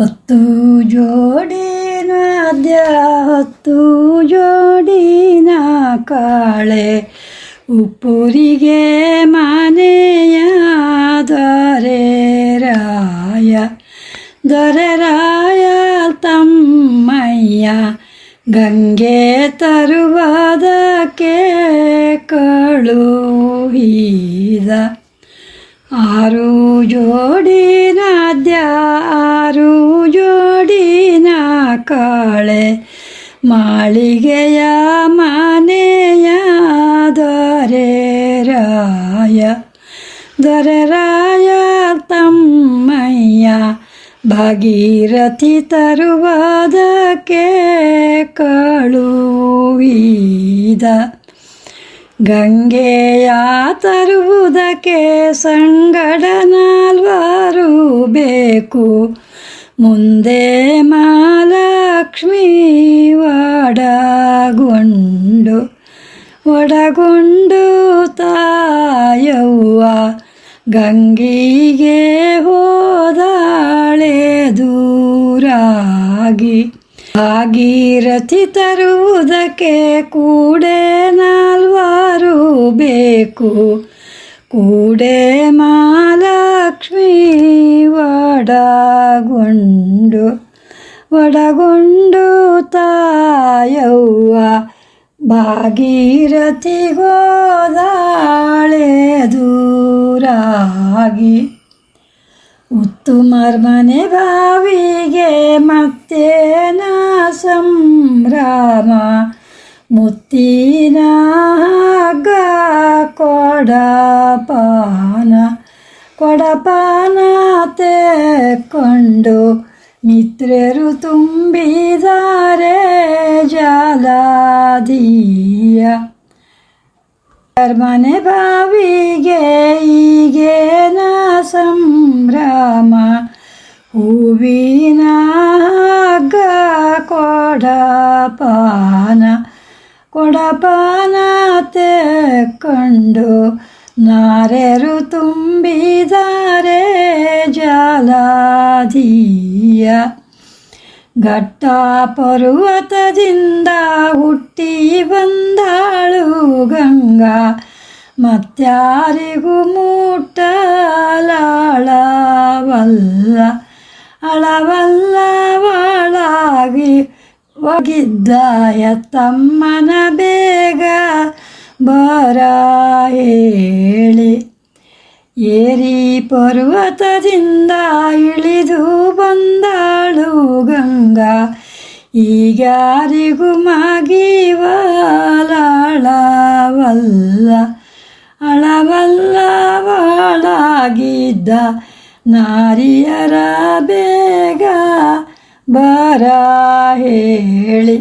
ಹತ್ತು ಜೋಡಿ ನಾದ್ಯ, ಹತ್ತು ನಾ ಕಾಳೆ. ಉಪ್ಪುರಿಗೆ ಮನೆಯ ದೊರೆ ರಾಯ ದೊರೆ ರಾಯ ತಮ್ಮಯ್ಯ. ಗಂಗೆ ತರುವುದಕ್ಕೆ ಕಳುಹಿದ ಆರು ಜೋಡಿನ ದ್ಯ ಆರು ಜೋಡಿನ ಕಾಳೆ ಮಾಳಿಗೆಯ ಮನೆಯ ದೊರೆ ರಾಯ ದೊರೆ ರಾಯ ತಮ್ಮಯ್ಯ ಭಾಗೀರಥಿ ತರುವುದಕ್ಕೆ ಕಳುಹಿದ ಗಂಗೆಯ ತರುವುದಕ್ಕೆ ಸಂಗಡ ನಾಲ್ವರು ಬೇಕು. ಮುಂದೆ ಮಾಲಕ್ಷ್ಮಿ ಒಡಗೊಂಡು ಒಡಗೊಂಡು ತಾಯವ್ವ ಗಂಗಿಗೆ ಹೋದಾಳೆ ದೂರಾಗಿ. ಭಾಗೀರಥಿ ತರುವುದಕ್ಕೆ ಕೂಡೆ ನಾಲ್ವರು ಬೇಕು. ಕೂಡೆ ಮಾಲಕ್ಷ್ಮೀ ಒಡಗೊಂಡು ಒಡಗೊಂಡು ತಾಯವ್ವ ಭಾಗೀರಥಿ ಗೋದಾಳೆ ದೂರಾಗಿ ಉತ್ತುಮರ್ಮನೆ ಬಾವಿಗೆ ಮತ್ತೇನ ಸಂಭ್ರಮ ಮುತ್ತಿನ ಕೊಡಪಾನ ಕೊಡಪಾನ ತೆಕ್ಕೊಂಡು ಮಿತ್ರರು ತುಂಬಿದ್ದಾರೆ ಜಲದಿಯ ಮನೆ ಬಾವಿಗೆ ಈಗೇನ ಸಂಭ್ರಮ ಹೂವಿನ ಹಗ್ಗ ಕೊಡಪಾನ ಕೊಡಪಾನ ಕಂಡು ನಾರೆರು ತುಂಬಿದಾರೆ ಜಲದಿಯ ಘಟ್ಟ ಪರ್ವತದಿಂದ ಹುಟ್ಟಿ ಬಂದಾಳು ಗಂಗಾ. ಮತ್ಯಾರಿಗೂ ಮೂಟಲಾಳವಲ್ಲ ಅಳವಲ್ಲ ಒಳಗಿ ಒಗಿದ್ದ ತಮ್ಮನ ಬೇಗ. ಬರ ಹೇಳಿ. ಏರಿ ಪರ್ವತದಿಂದ ಇಳಿದು ಬಂದಾಳು ಗಂಗಾ. ಈಗಾರಿಗೂ ಮಾಗಿವಲಾಳವಲ್ಲ ಅಳವಲ್ಲ ಅಳವಲ್ಲವಾಳಾಗಿದ್ದ ನಾರಿಯರ ಬೇಗ. ಬರ ಹೇಳಿ